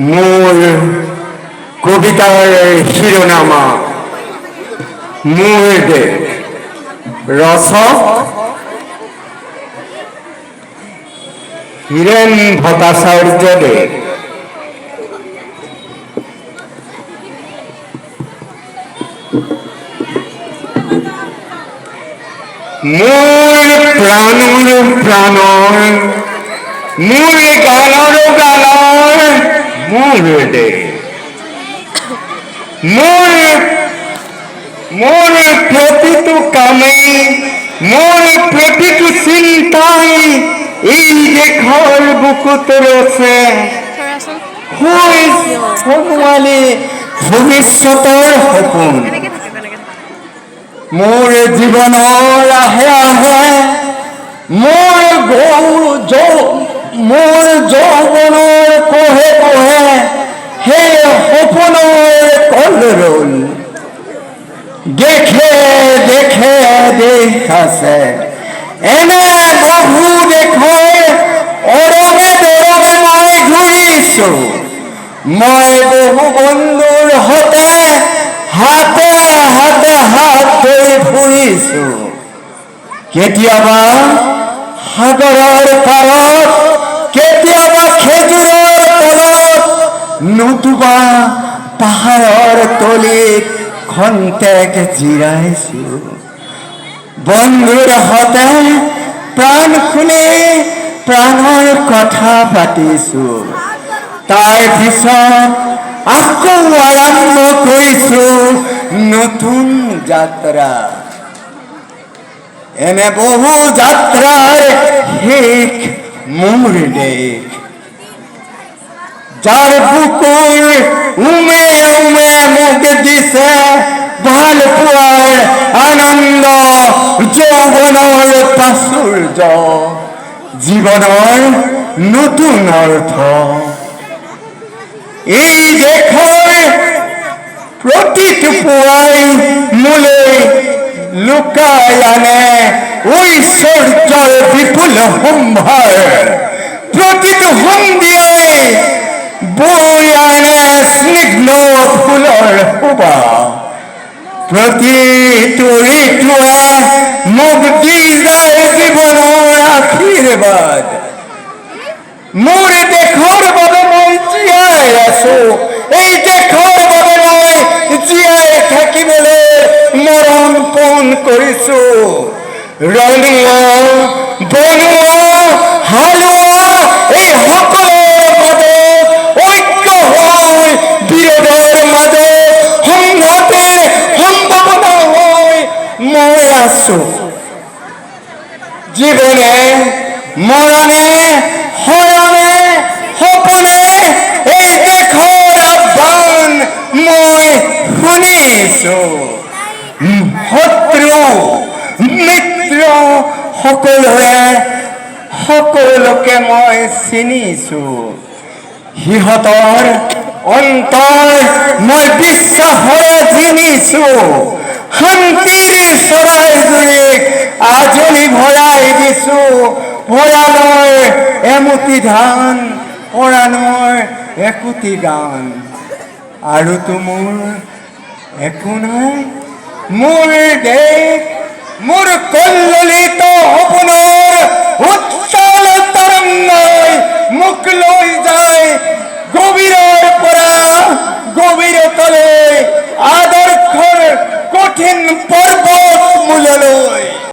মূল কবিতার শিরোনামা মূল রস হীরেন ভট্টাচার্য দেব মূল প্রাণর প্রাণর মূল গানর দে মূল মূল প্রতিটু কামে মূল প্রতিটু চিন্তাই এই দেখার বুকুত রসে হৈ ভগৱানে ভৱিষ্যতৰ সপোন মোৰ জীৱনৰ আহে আহে মোৰ যৌ- মোৰ যৌৱনৰ দেশ আছে এনে বহু দেশৰ অৰমে দৰমে মই ঘূৰিছোঁ মই বহু বন্ধুৰ সতে হাতে হাতে হাত ধৰি ফুৰিছো কেতিয়াবা সাগৰৰ পাৰত কেতিয়াবা খেজুৰৰ তলত নতুবা পাহাৰৰ তলিত খন্তেক জিৰাইছো বন্ধুৰ সতে প্ৰাণ খুলি প্ৰাণৰ কথা পাতিছো। তাৰ পিছত আকৌ আৰম্ভ কৰিছো নতুন যাত্ৰা এনে বহু যাত্ৰাৰ শেষ মোৰ দেশ যাৰ বুকুৰ উমে উমে মোক যৌৱনৰ প্ৰাচুৰ্য জীৱনৰ নতুন অৰ্থ এই দেশৰ প্ৰতিটো পুৱাই মোলৈ লুকাই আনে ঐশ্বৰ্যৰ বিপুল সম্ভাৰ প্ৰতিটো সন্ধিয়াই বৈ আনে স্নিগ্ধ ফুলৰ শোভা প্ৰতিটো ঋতুৱে মোক দি যায় জীৱনৰ আশীৰ্বাদ মোৰ দেশৰ বাবে মই জীয়াই আছো। এই দেখর মই জীয়াই থাকিবলৈ মৰণ পোন কৰিছো ৰঙোৱা বনোৱা হালোৱা হৈ মই আছো জীৱনে মৰণে শৰণে সপনে এই দেশৰ আহ্বান মই শুনিছো। শত্ৰু মিত্ৰ সকলোৰে সকলোকে মই চিনিছো। সিহঁতৰ অন্তৰ মই বিশ্বাসৰে চিনিছো শান্তিৰ সরাই জুৰিক আজলি ভৰাই দিছো নয় এমুঠি ধান ওরা নয় একুতি গান। আৰুতো মোৰ একো নাই। মোৰ দেশ, মোৰ কল্লিত quem por